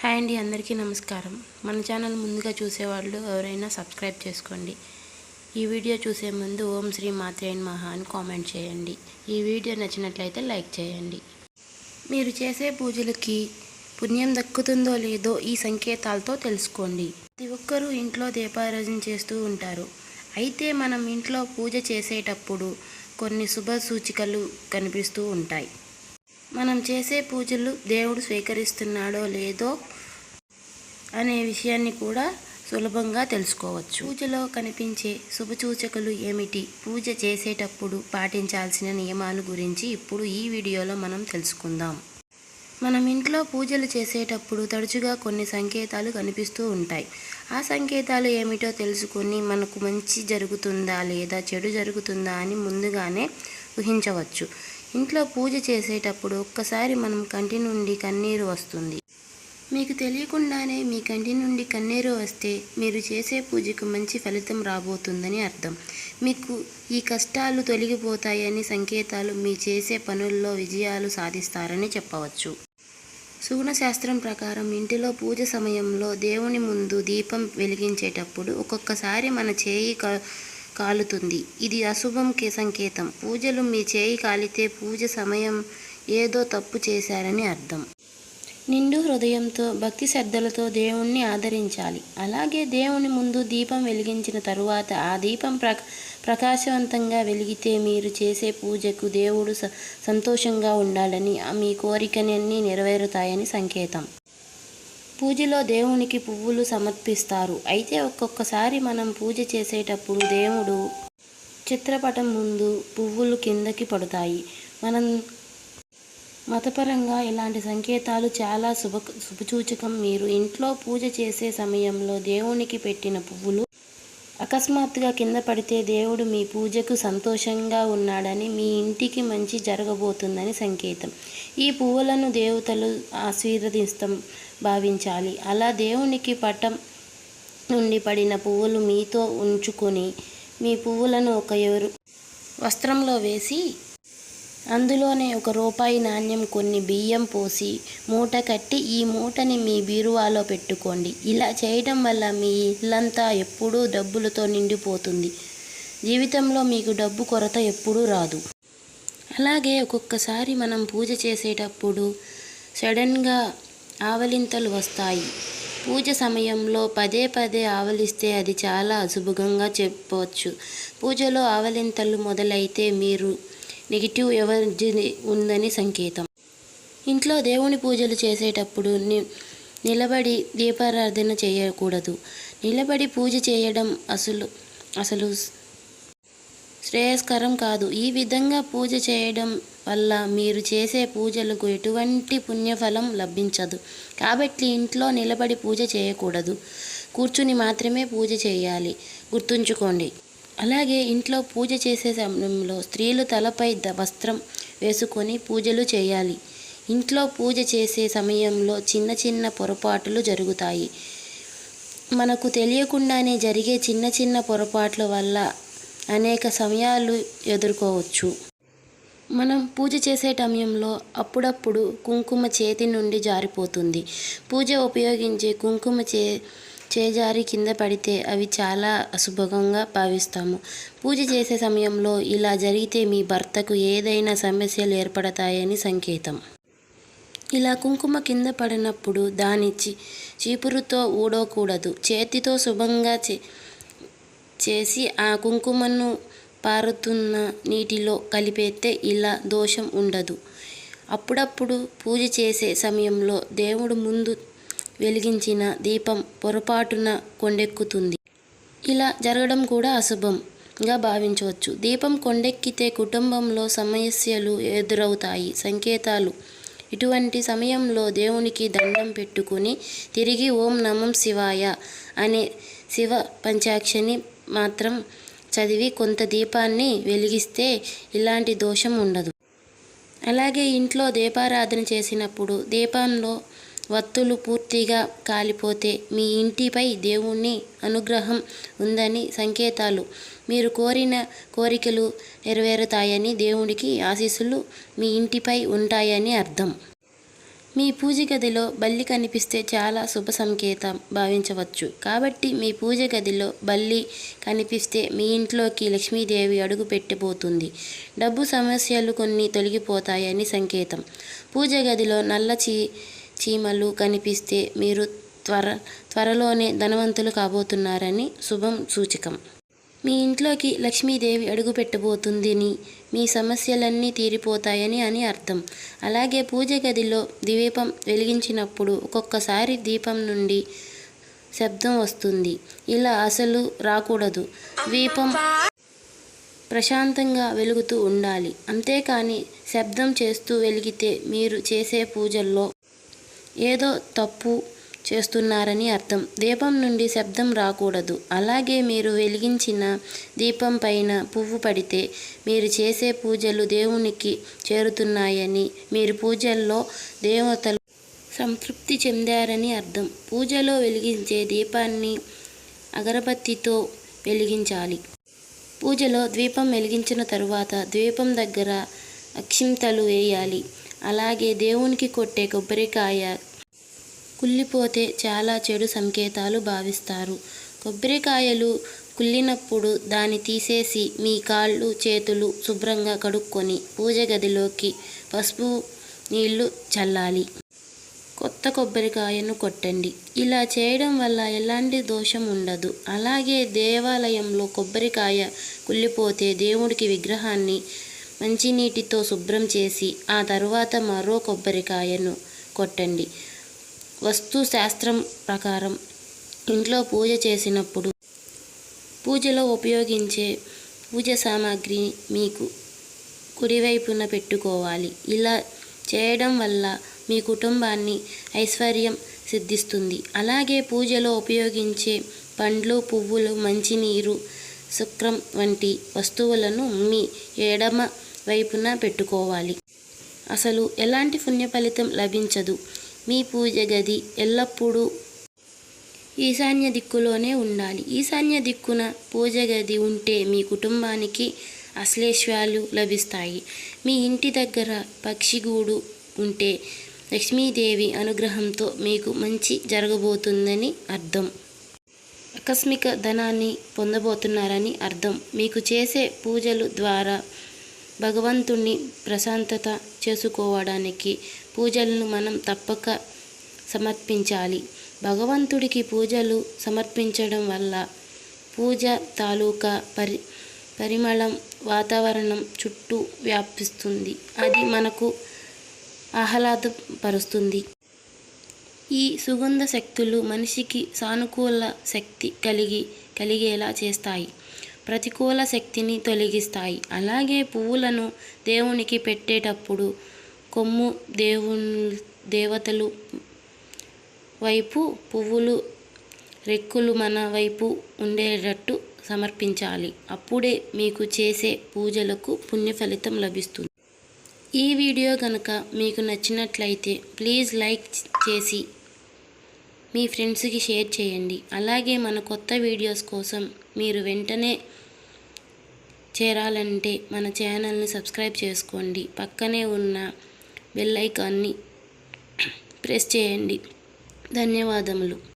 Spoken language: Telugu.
హాయ్ అండి అందరికీ నమస్కారం. మన ఛానల్ ముందుగా చూసేవాళ్ళు ఎవరైనా సబ్స్క్రైబ్ చేసుకోండి. ఈ వీడియో చూసే ముందు ఓం శ్రీ మాత్రేన్ మహా అని కామెంట్ చేయండి. ఈ వీడియో నచ్చినట్లయితే లైక్ చేయండి. మీరు చేసే పూజలకి పుణ్యం దక్కుతుందో లేదో ఈ సంకేతాలతో తెలుసుకోండి. ప్రతి ఒక్కరూ ఇంట్లో దీపారాజన చేస్తూ ఉంటారు. అయితే మనం ఇంట్లో పూజ చేసేటప్పుడు కొన్ని శుభ సూచికలు కనిపిస్తూ ఉంటాయి. మనం చేసే పూజలు దేవుడు స్వీకరిస్తున్నాడో లేదో అనే విషయాన్ని కూడా సులభంగా తెలుసుకోవచ్చు. పూజలో కనిపించే శుభసూచకులు ఏమిటి? పూజ చేసేటప్పుడు పాటించాల్సిన నియమాలు గురించి ఇప్పుడు ఈ వీడియోలో మనం తెలుసుకుందాం. మనం ఇంట్లో పూజలు చేసేటప్పుడు తరచుగా కొన్ని సంకేతాలు కనిపిస్తూ ఉంటాయి. ఆ సంకేతాలు ఏమిటో తెలుసుకొని మనకు మంచి జరుగుతుందా లేదా చెడు జరుగుతుందా అని ముందుగానే ఊహించవచ్చు. ఇంట్లో పూజ చేసేటప్పుడు ఒక్కసారి మనం కంటి నుండి కన్నీరు వస్తుంది. మీకు తెలియకుండానే మీ కంటి నుండి కన్నీరు వస్తే మీరు చేసే పూజకు మంచి ఫలితం రాబోతుందని అర్థం. మీకు ఈ కష్టాలు తొలగిపోతాయని సంకేతాలు మీ చేసే పనుల్లో విజయాలు సాధిస్తారని చెప్పవచ్చు. సుగుణ శాస్త్రం ప్రకారం ఇంటిలో పూజ సమయంలో దేవుని ముందు దీపం వెలిగించేటప్పుడు ఒక్కొక్కసారి మన చేయి క కాలుతుంది. ఇది అశుభంకి సంకేతం. పూజలు మీ చేయి కాలితే పూజ సమయం ఏదో తప్పు చేశారని అర్థం. నిండు హృదయంతో భక్తి శ్రద్ధలతో దేవుణ్ణి ఆదరించాలి. అలాగే దేవుని ముందు దీపం వెలిగించిన తరువాత ఆ దీపం ప్ర ప్రకాశవంతంగా వెలిగితే మీరు చేసే పూజకు దేవుడు స- సంతోషంగా ఉండాలని మీ మీ కోరికలన్నీ నెరవేరుతాయని సంకేతం. పూజలో దేవునికి పువ్వులు సమర్పిస్తారు. అయితే ఒక్కొక్కసారి మనం పూజ చేసేటప్పుడు దేవుడు చిత్రపటం ముందు పువ్వులు కిందకి పడతాయి. మనం మతపరంగా ఇలాంటి సంకేతాలు చాలా శుభ శుభసూచకం మీరు ఇంట్లో పూజ చేసే సమయంలో దేవునికి పెట్టిన పువ్వులు అకస్మాత్తుగా కింద పడితే దేవుడు మీ పూజకు సంతోషంగా ఉన్నాడని మీ ఇంటికి మంచి జరగబోతుందని సంకేతం. ఈ పువ్వులను దేవతలు ఆశీర్వదిస్తాం భావించాలి. అలా దేవునికి పటం నుండి పడిన పువ్వులు మీతో ఉంచుకొని మీ పువ్వులను ఒక ఎవరు వస్త్రంలో వేసి అందులోనే ఒక రూపాయి నాణ్యం కొన్ని బియ్యం పోసి మూట కట్టి ఈ మూటని మీ బీరువాలో పెట్టుకోండి. ఇలా చేయడం వల్ల మీ ఇల్లంతా ఎప్పుడూ డబ్బులతో నిండిపోతుంది. జీవితంలో మీకు డబ్బు కొరత ఎప్పుడూ రాదు. అలాగే ఒక్కొక్కసారి మనం పూజ చేసేటప్పుడు సడన్గా ఆవలింతలు వస్తాయి. పూజ సమయంలో పదే పదే ఆవలిస్తే అది చాలా అశుభంగా చెప్పవచ్చు పూజలో ఆవలింతలు మొదలైతే మీరు నెగిటివ్ ఎనర్జీ ఉందని సంకేతం. ఇంట్లో దేవుని పూజలు చేసేటప్పుడు ని నిలబడి దీపారాధన చేయకూడదు. నిలబడి పూజ చేయడం అసలు అసలు శ్రేయస్కరం కాదు. ఈ విధంగా పూజ చేయడం వల్ల మీరు చేసే పూజలకు ఎటువంటి పుణ్యఫలం లభించదు. కాబట్టి ఇంట్లో నిలబడి పూజ చేయకూడదు. కూర్చుని మాత్రమే పూజ చేయాలి. గుర్తుంచుకోండి. అలాగే ఇంట్లో పూజ చేసే సమయంలో స్త్రీలు తలపై ద- వస్త్రం వేసుకొని పూజలు చేయాలి. ఇంట్లో పూజ చేసే సమయంలో చిన్న చిన్న పొరపాట్లు జరుగుతాయి. మనకు తెలియకుండానే జరిగే చిన్న చిన్న పొరపాట్ల వల్ల అనేక సమయాలు ఎదుర్కోవచ్చు. మనం పూజ చేసే సమయంలో అప్పుడప్పుడు కుంకుమ చేతి నుండి జారిపోతుంది. పూజ ఉపయోగించే కుంకుమ చే చేజారి కింద పడితే అవి చాలా అశుభంగా భావిస్తాము. పూజ చేసే సమయంలో ఇలా జరిగితే మీ భర్తకు ఏదైనా సమస్యలు ఏర్పడతాయని సంకేతం. ఇలా కుంకుమ కింద పడినప్పుడు దాని చి చీపురుతో ఊడకూడదు. చేతితో శుభంగా చే చేసి ఆ కుంకుమను పారుతున్న నీటిలో కలిపేస్తే ఇలా దోషం ఉండదు. అప్పుడప్పుడు పూజ చేసే సమయంలో దేవుడు ముందు వెలిగించిన దీపం పొరపాటున కొండెక్కుతుంది. ఇలా జరగడం కూడా అశుభంగా భావించవచ్చు. దీపం కొండెక్కితే కుటుంబంలో సమస్యలు ఎదురవుతాయి. సంకేతాలు. ఇటువంటి సమయంలో దేవునికి దండం పెట్టుకుని తిరిగి ఓం నమం శివాయ అనే శివ పంచాక్షని మాత్రం చదివి కొంత దీపాన్ని వెలిగిస్తే ఇలాంటి దోషం ఉండదు. అలాగే ఇంట్లో దీపారాధన చేసినప్పుడు దీపంలో వత్తులు పూర్తిగా కాలిపోతే మీ ఇంటిపై దేవుని అనుగ్రహం ఉందని సంకేతాలు. మీరు కోరిన కోరికలు నెరవేరుతాయని దేవుడికి ఆశీస్సులు మీ ఇంటిపై ఉంటాయని అర్థం. మీ పూజ గదిలో బల్లి కనిపిస్తే చాలా శుభ సంకేతం భావించవచ్చు. కాబట్టి మీ పూజ గదిలో బల్లి కనిపిస్తే మీ ఇంట్లోకి లక్ష్మీదేవి అడుగు పెట్టబోతుంది. డబ్బు సమస్యలు కొన్ని తొలగిపోతాయని సంకేతం. పూజ గదిలో నల్ల చీ చీమలు కనిపిస్తే మీరు త్వర త్వరలోనే ధనవంతులు కాబోతున్నారని శుభం సూచకం. మీ ఇంట్లోకి లక్ష్మీదేవి అడుగు పెట్టబోతుందని మీ సమస్యలన్నీ తీరిపోతాయని అని అర్థం. అలాగే పూజ గదిలో దీపం వెలిగించినప్పుడు ఒక్కొక్కసారి దీపం నుండి శబ్దం వస్తుంది. ఇలా అసలు రాకూడదు. దీపం ప్రశాంతంగా వెలుగుతూ ఉండాలి. అంతేకాని శబ్దం చేస్తూ వెలిగితే మీరు చేసే పూజల్లో ఏదో తప్పు చేస్తున్నారని అర్థం. దీపం నుండి శబ్దం రాకూడదు. అలాగే మీరు వెలిగించిన దీపం పైన పువ్వు పడితే మీరు చేసే పూజలు దేవునికి చేరుతున్నాయని మీరు పూజల్లో దేవతలు సంతృప్తి చెందారని అర్థం. పూజలో వెలిగించే దీపాన్ని అగరబత్తితో వెలిగించాలి. పూజలో ద్వీపం వెలిగించిన తరువాత ద్వీపం దగ్గర అక్షింతలు వేయాలి. అలాగే దేవునికి కొట్టే కొబ్బరికాయ కుళ్ళిపోతే చాలా చెడు సంకేతాలు భావిస్తారు. కొబ్బరికాయలు కుళ్ళినప్పుడు దాన్ని తీసేసి మీ కాళ్ళు చేతులు శుభ్రంగా కడుక్కొని పూజ గదిలోకి పసుపు నీళ్ళు చల్లాలి. కొత్త కొబ్బరికాయను కొట్టండి. ఇలా చేయడం వల్ల ఎలాంటి దోషం ఉండదు. అలాగే దేవాలయంలో కొబ్బరికాయ కుళ్ళిపోతే దేవుడికి విగ్రహాన్ని మంచినీటితో శుభ్రం చేసి ఆ తర్వాత మరో కొబ్బరికాయను కొట్టండి. వస్తు శాస్త్రం ప్రకారం ఇంట్లో పూజ చేసినప్పుడు పూజలో ఉపయోగించే పూజ సామాగ్రి మీకు కుడివైపున పెట్టుకోవాలి. ఇలా చేయడం వల్ల మీ కుటుంబాన్ని ఐశ్వర్యం సిద్ధిస్తుంది. అలాగే పూజలో ఉపయోగించే పండ్లు పువ్వులు మంచినీరు శుక్రం వంటి వస్తువులను మీ ఎడమ వైపున పెట్టుకోవాలి. అసలు ఎలాంటి పుణ్య ఫలితం లభించదు? మీ పూజ గది ఎల్లప్పుడూ ఈశాన్య దిక్కులోనే ఉండాలి. ఈశాన్య దిక్కున పూజ గది ఉంటే మీ కుటుంబానికి అశ్లేష్యాలు లభిస్తాయి. మీ ఇంటి దగ్గర పక్షిగూడు ఉంటే లక్ష్మీదేవి అనుగ్రహంతో మీకు మంచి జరగబోతుందని అర్థం. ఆకస్మిక ధనాన్ని పొందబోతున్నారని అర్థం. మీకు చేసే పూజలు ద్వారా భగవంతుణ్ణి ప్రశాంతత చేసుకోవడానికి పూజలను మనం తప్పక సమర్పించాలి. భగవంతుడికి పూజలు సమర్పించడం వల్ల పూజ తాలూకా పరి పరిమళం వాతావరణం చుట్టూ వ్యాపిస్తుంది. అది మనకు ఆహ్లాదపరుస్తుంది. ఈ సుగంధ శక్తులు మనిషికి సానుకూల శక్తి కలిగి కలిగేలా చేస్తాయి. ప్రతికూల శక్తిని తొలగిస్తాయి. అలాగే పువ్వులను దేవునికి పెట్టేటప్పుడు కొమ్ము దేవు దేవతలు వైపు పువ్వులు రెక్కులు మన వైపు ఉండేటట్టు సమర్పించాలి. అప్పుడే మీకు చేసే పూజలకు పుణ్య ఫలితం లభిస్తుంది. ఈ వీడియో కనుక మీకు నచ్చినట్లయితే ప్లీజ్ లైక్ చేసి మీ ఫ్రెండ్స్కి షేర్ చేయండి. అలాగే మన కొత్త వీడియోస్ కోసం మీరు వెంటనే చేరాలంటే మన ఛానల్ని సబ్స్క్రైబ్ చేసుకోండి. పక్కనే ఉన్న బెల్ ఐకాన్ని ప్రెస్ చేయండి. ధన్యవాదములు.